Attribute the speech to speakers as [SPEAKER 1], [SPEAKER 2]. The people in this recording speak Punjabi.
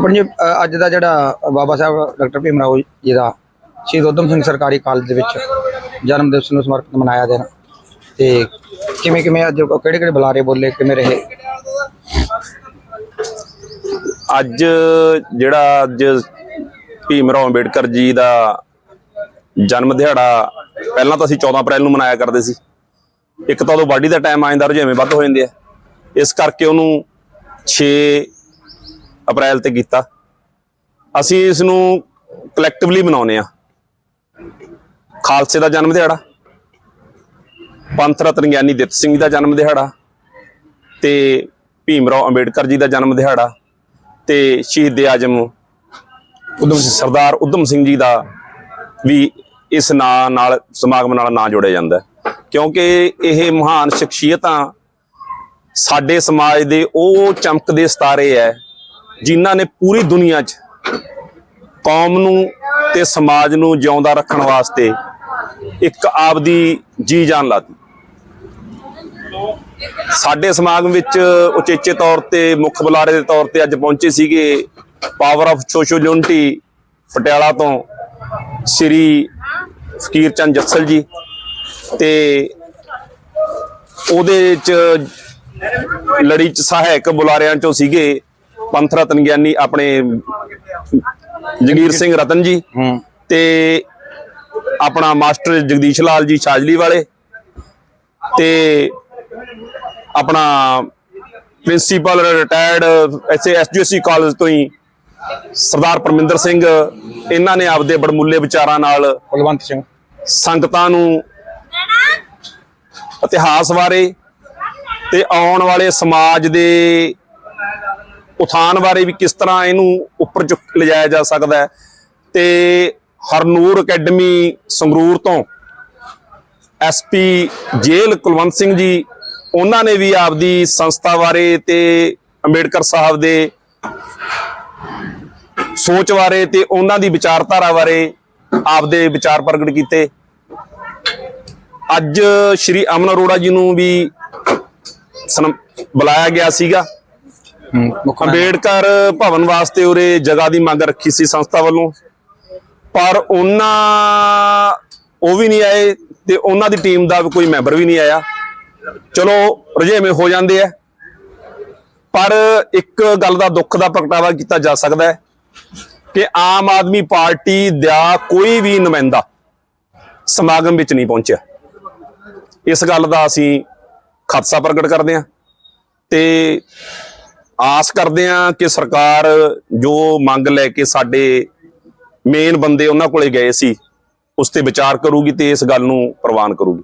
[SPEAKER 1] ਆਪਣੀ ਜੀ, ਅ, ਅੱਜ ਦਾ ਜਿਹੜਾ ਬਾਬਾ ਸਾਹਿਬ ਡਾਕਟਰ ਭੀਮ ਰਾਓ ਜੀ ਦਾ ਸ਼ਹੀਦ ਊਧਮ ਸਿੰਘ ਸਰਕਾਰੀ ਕਾਲਜ ਦੇ ਵਿੱਚ ਜਨਮ ਦਿਵਸ ਨੂੰ ਸਮਰਪਿਤ ਮਨਾਇਆ ਦਿਨ ਤੇ ਕਿਵੇਂ ਕਿਵੇਂ ਅੱਜ ਕਿਹੜੇ ਕਿਹੜੇ ਬੁਲਾਰੇ ਬੋਲੇ ਕਿਵੇਂ ਰਹੇ?
[SPEAKER 2] ਅੱਜ ਜਿਹੜਾ ਅੱਜ ਭੀਮ ਰਾਓ ਅੰਬੇਡਕਰ ਜੀ ਦਾ ਜਨਮ ਦਿਹਾੜਾ ਪਹਿਲਾਂ ਤਾਂ ਅਸੀਂ 14 ਅਪ੍ਰੈਲ ਨੂੰ ਮਨਾਇਆ ਕਰਦੇ ਸੀ। ਇੱਕ ਤਾਂ ਉਦੋਂ ਬਾਡੀ ਦਾ ਟਾਈਮ ਆ ਜਾਂਦਾ ਰੁਝੇਵੇਂ ਵੱਧ ਹੋ ਜਾਂਦੇ ਆ। ਇਸ ਕਰਕੇ ਉਹਨੂੰ 6 ਅਪ੍ਰੈਲ ਤੇ ਕੀਤਾ। ਅਸੀਂ ਇਸ ਨੂੰ ਕਲੈਕਟਿਵਲੀ ਮਨਾਉਂਦੇ ਆ ਖਾਲਸੇ ਦਾ ਜਨਮ ਦਿਹਾੜਾ ਪੰਥ ਰਤਨ ਗਿਆਨੀ ਦਿੱਤ ਸਿੰਘ ਦਾ ਜਨਮ ਦਿਹਾੜਾ ਤੇ ਭੀਮ ਰਾਓ ਅੰਬੇਡਕਰ ਜੀ ਦਾ ਜਨਮ ਦਿਹਾੜਾ ਤੇ ਸ਼ਹੀਦ ਆਜਮ ਉਦਮ ਸਰਦਾਰ ਉਦਮ ਸਿੰਘ ਜੀ ਦਾ ਵੀ ਇਸ ਨਾਂ ਨਾਲ ਸਮਾਗਮ ਨਾਲ ਨਾਂ ਜੋੜਿਆ ਜਾਂਦਾ। ਕਿਉਂਕਿ ਇਹ ਮਹਾਨ ਸ਼ਖਸੀਅਤਾਂ ਸਾਡੇ ਸਮਾਜ ਦੇ ਉਹ ਚਮਕਦੇ ਸਿਤਾਰੇ ਹੈ ਜਿਨ੍ਹਾਂ ਨੇ ਪੂਰੀ ਦੁਨੀਆ 'ਚ ਕੌਮ ਨੂੰ ਤੇ ਸਮਾਜ ਨੂੰ ਜਿਉਂਦਾ ਰੱਖਣ ਵਾਸਤੇ ਇੱਕ ਆਪਦੀ ਜੀ ਜਾਨ ਲਾਤੀ ਸਾਡੇ ਸਮਾਗਮ ਵਿੱਚ ਉਚੇਚੇ ਤੌਰ ਤੇ, ਮੁੱਖ ਬੁਲਾਰੇ ਦੇ ਤੌਰ ਤੇ ਅੱਜ ਪਹੁੰਚੇ ਸੀਗੇ power of social unity Patiala ਤੋਂ ਸ੍ਰੀ ਫਕੀਰ ਚੰਦ ਜੱਸਲ ਜੀ ਤੇ ਉਹਦੇ ਚ ਲੜੀ ਚ ਸਹਾਇਕ ਬੁਲਾਰਿਆਂ ਚੋਂ ਸੀਗੇ ਪੰਥ ਰਤਨ ਗਿਆਨੀ ਆਪਣੇ ਜਗੀਰ ਸਿੰਘ ਰਤਨ ਜੀ ਤੇ ਆਪਣਾ ਮਾਸਟਰ ਜਗਦੀਸ਼ ਲਾਲ ਜੀ ਛਾਜਲੀ ਵਾਲੇ ਤੇ ਆਪਣਾ ਪ੍ਰਿੰਸੀਪਲ ਰਿਟਾਇਰਡ ਐਸੇ ਐਸਜੀਸੀ ਕਾਲਜ ਤੋਂ ਹੀ ਸਰਦਾਰ ਪਰਮਿੰਦਰ ਸਿੰਘ ਇਹਨਾਂ ਨੇ ਆਪਦੇ ਬੜਮੁੱਲੇ ਵਿਚਾਰਾਂ ਨਾਲ
[SPEAKER 1] ਕੁਲਵੰਤ ਸਿੰਘ।
[SPEAKER 2] ਸੰਗਤਾਂ ਨੂੰ ਇਤਿਹਾਸ ਬਾਰੇ ਤੇ ਆਉਣ ਵਾਲੇ ਸਮਾਜ ਦੇ ਉਥਾਨ ਬਾਰੇ ਵੀ ਕਿਸ ਤਰ੍ਹਾਂ ਇਹਨੂੰ ਉੱਪਰ ਚੁੱਕ ਲਿਜਾਇਆ ਜਾ ਸਕਦਾ ਹੈ। ਤੇ ਹਰਨੂਰ ਅਕੈਡਮੀ ਸੰਗਰੂਰ ਤੋਂ ਐਸਪੀ ਜੇਲ ਕੁਲਵੰਤ ਸਿੰਘ ਜੀ, ਉਹਨਾਂ ਨੇ ਵੀ ਆਪਦੀ ਸੰਸਥਾ ਬਾਰੇ ਤੇ ਅੰਬੇਡਕਰ ਸਾਹਿਬ ਦੇ ਸੋਚ ਬਾਰੇ ਤੇ ਉਹਨਾਂ ਦੀ ਵਿਚਾਰਧਾਰਾ ਬਾਰੇ ਆਪਦੇ ਵਿਚਾਰ ਪ੍ਰਗਟ ਕੀਤੇ। ਅੱਜ ਸ਼੍ਰੀ ਅਮਨ ਅਰੋੜਾ ਜੀ ਨੂੰ ਵੀ ਬੁਲਾਇਆ ਗਿਆ ਸੀਗਾ। ਅੰਬੇਡਕਰ ਭਵਨ ਵਾਸਤੇ ਉਰੇ ਜਗ੍ਹਾ ਦੀ ਮੰਗ ਰੱਖੀ ਸੀ ਸੰਸਥਾ ਵੱਲੋਂ। ਪਰ ਉਹਨਾਂ, ਉਹ ਵੀ ਨਹੀਂ ਆਏ ਤੇ ਉਹਨਾਂ ਦੀ ਟੀਮ ਦਾ ਵੀ ਕੋਈ ਮੈਂਬਰ ਵੀ ਨਹੀਂ ਆਇਆ। ਚਲੋ, ਰੁਝੇਵੇਂ ਹੋ ਜਾਂਦੇ ਆ। ਪਰ ਇੱਕ ਗੱਲ ਦਾ ਦੁੱਖ ਦਾ ਪ੍ਰਗਟਾਵਾ ਕੀਤਾ ਜਾ ਸਕਦਾ ਹੈ ਕਿ ਆਮ ਆਦਮੀ ਪਾਰਟੀ ਦਾ ਕੋਈ ਵੀ ਨੁਮਾਇੰਦਾ ਸਮਾਗਮ ਵਿੱਚ ਨਹੀਂ ਪਹੁੰਚਿਆ। ਇਸ ਗੱਲ ਦਾ ਅਸੀਂ ਖਦਸ਼ਾ ਪ੍ਰਗਟ ਕਰਦੇ ਹਾਂ ਤੇ ਆਸ ਕਰਦੇ ਹਾਂ ਕਿ ਸਰਕਾਰ ਜੋ ਮੰਗ ਲੈ ਕੇ ਸਾਡੇ ਮੇਨ ਬੰਦੇ ਉਹਨਾਂ ਕੋਲੇ ਗਏ ਸੀ, ਉਸ ਤੇ ਵਿਚਾਰ ਕਰੂਗੀ ਤੇ ਇਸ ਗੱਲ ਨੂੰ ਪ੍ਰਵਾਨ ਕਰੂਗੀ।